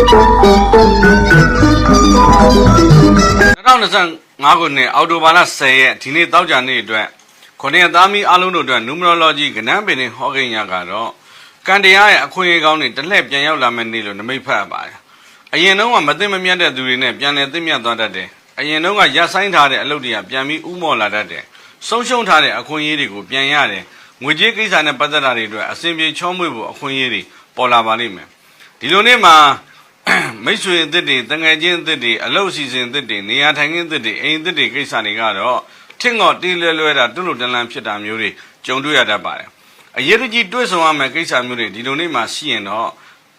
2025ခုနှစ်အောက်တိုဘာလ10ရက်ဒီနေ့တောက်ကြနေ့အတွက်ခொနည်းသားမီအားလုံးတို့အတွက် numerology ကဏ္ဍပင်နဲ့ဟောကိန်းရကတော့ကံတရားရဲ့အခွင့်အရေးကောင်းတွေတစ်လှည့်ပြန်ရောက်လာမယ့်နေ့လို့နမိတ်ဖတ်ရပါတယ်။အရင်တုန်းကမသိမမြတ်တဲ့သူတွေနဲ့ပြန်လည်သိမြတ်သွားတတ်တယ်။အရင်တုန်းကရပ်ဆိုင်းထားတဲ့အလုပ်တွေကပြန်ပြီးဥမော်လာတတ်တယ်။ဆုံးရှုံးထားတဲ့အခွင့်အရေးတွေကိုပြန်ရတယ်။ငွေကြေးကိစ္စနဲ့ပတ်သက်တာတွေအတွက်အစဉ်ပြေချောမွေ့ဖို့အခွင့်အရေးတွေပေါ်လာပါလိမ့်မယ်။ဒီလိုနေ့မှာ မိတ်ဆွေအသစ်တွေတငယ်ချင်းအသစ်တွေအလုပ်အစီအစဉ်အသစ်တွေနေရာထိုင်ခင်းအသစ်တွေအိမ်အသစ်တွေကိစ္စတွေကတော့ထင့်ငေါ့တီးလွဲလွဲတာတွလို့တလန်ဖြစ်တာမျိုးတွေကြုံတွေ့ရတတ်ပါတယ်အရေးတကြီးတွေ့ဆုံရမယ့်ကိစ္စမျိုးတွေဒီလိုနေ့မှရှိရင်တော့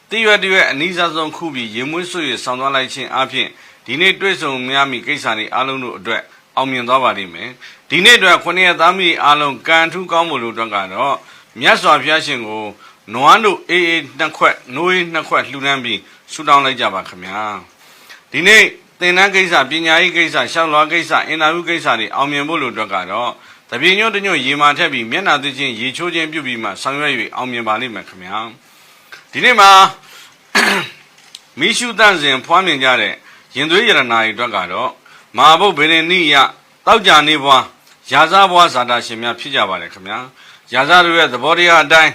တရွက်တရွက်အနည်းဆုံးခုပြီးရေမွေးဆွေဆောင်းသွားလိုက်ခြင်းအပြင်ဒီနေ့တွေ့ဆုံများမိကိစ္စတွေအားလုံးတို့အတွက်အောင်မြင်သွားပါလိမ့်မယ်ဒီနေ့အတွက်ခုနှစ်ရက်သားမိအားလုံးကံထူးကောင်းမှုလို့အတွက်ကတော့မြတ်စွာဘုရားရှင်ကို နွားတို့အေးအေးနှစ်ခွက်နိုးအေးနှစ်ခွက်လှူဒန်းပြီးဆူတောင်းလိုက်ကြပါခင်ဗျာဒီနေ့သင်တန်းကိစ္စပညာရေးကိစ္စရှောက်လွှာကိစ္စအင်တာဗျူးကိစ္စတွေအောင်မြင်ဖို့လို့အတွက်ကတော့တပြင်းညွန့်တညွန့်ရေမာထက်ပြီးမျက်နှာသိချင်းရေချိုးခြင်းပြုပြီးမှဆောင်ရွက်၍အောင်မြင်ပါလိမ့်မယ်ခင်ဗျာဒီနေ့မှာမိရှုတန့်စဉ်ဖွားမြင်ကြတဲ့ရင်သွေးရတနာတွေအတွက်ကတော့မဟာဘုတ်ဗေဒနိယတောက်ကြနေဘွားရာဇဘွားဇာတာရှင်များဖြစ်ကြပါတယ်ခင်ဗျာရာဇတို့ရဲ့သဘောတရားအတိုင်း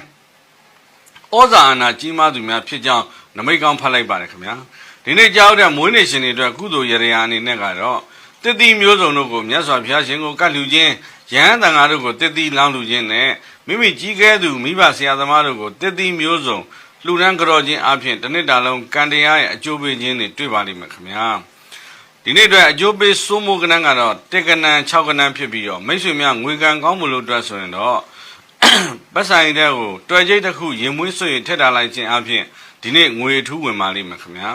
ဩဇာအာဏာကြီးမားသူများဖြစ်ကြောင်းနမိတ်ကောင်းဖတ်လိုက်ပါတယ်ခင်ဗျာဒီနေ့ကြောက်တဲ့မွေးနေ့ရှင်တွေအတွက်ကုသိုလ်ရရယာအနေနဲ့ကတော့တတိမျိုးစုံတို့ကိုမြတ်စွာဘုရားရှင်ကိုကတ်လူခြင်းယဟန်တန်ဃာတို့ကိုတတိလောင်းလူခြင်းနဲ့မိမိကြီးကဲသူမိဘဆရာသမားတို့ကိုတတိမျိုးစုံလှူဒန်းကြော်ခြင်းအပြင်တစ်နှစ်တာလုံးကံတရားရဲ့အကျိုးပေးခြင်းတွေတွေ့ပါလိမ့်မယ်ခင်ဗျာဒီနေ့အတွက်အကျိုးပေးစိုးမိုးကဏ္ဍကတော့တက်ကနန်6ကဏ္ဍဖြစ်ပြီးတော့မိတ်ဆွေများငွေကံကောင်းမှုလို့အတွက်ဆိုရင်တော့ ပတ်ဆိုင်တဲ့ကိုတွယ်ကျိတ်တစ်ခုရင်မွေးဆွေထက်တာလိုက်ခြင်းအပြင်ဒီနေ့ငွေထူးဝင်ပါလိမ့်မယ်ခင်ဗျာ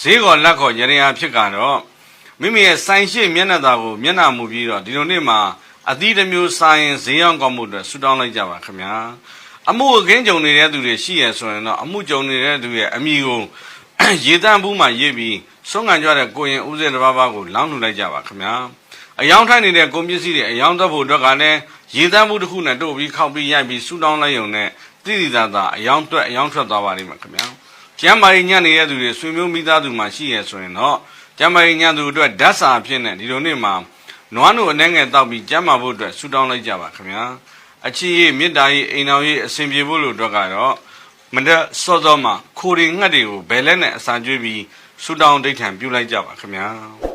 ဈေးကောလက်ကောရရဖြစ်ကတော့မိမိရဲ့ဆိုင်ရှိမျက်နှာသာကိုမျက်နှာမူပြီးတော့ဒီလိုနေ့မှာအသီးတစ်မျိုးစားရင်ဈေးရောက်ကောင်းမှုအတွက်ဆူတောင်းလိုက်ကြပါခင်ဗျာအမှုအခင်းကြုံနေတဲ့သူတွေရှိရဆိုရင်တော့အမှုကြုံနေတဲ့သူရဲ့အမိကိုရေတန့်ဘူးမှရေးပြီးဆုံးခံကြတဲ့ကိုရင်ဦးစင်းတစ်ပါးပါးကိုလောင်းလှူလိုက်ကြပါခင်ဗျာအယောင်ထိုက်နေတဲ့ကုန်ပစ္စည်းတွေအယောင်သက်ဖို့အတွက်ကလည်း ရေတန့်ဘူးတစ်ခုနဲ့တို့ပြီးခောက်ပြီးရိုက်ပြီးဆူတောင်းလိုက်ရုံနဲ့တိတိသာသာအယောင်တွက်အယောင်ထွက်သွားပါလိမ့်မယ်ခင်ဗျာကျမ်းမာရေးညံ့နေတဲ့သူတွေဆွေမျိုးမိသားစုမှရှိရဆိုရင်တော့ကျမ်းမာရေးညံ့သူအတွက်ဓာတ်စာအဖြစ်နဲ့ဒီလိုနေ့မှာနွားနို့အနေငယ်တောက်ပြီးကျမ်းမာဖို့အတွက်ဆူတောင်းလိုက်ကြပါခင်ဗျာအချီရေးမေတ္တာရေးအိမ်တော်ရေးအစဉ်ပြေဖို့လို့အတွက်ကတော့မန္တစောစောမှာခိုရီငှက်တွေကိုဘယ်လက်နဲ့အစာကျွေးပြီးဆူတောင်းဒိဋ္ဌံပြုလိုက်ကြပါခင်ဗျာ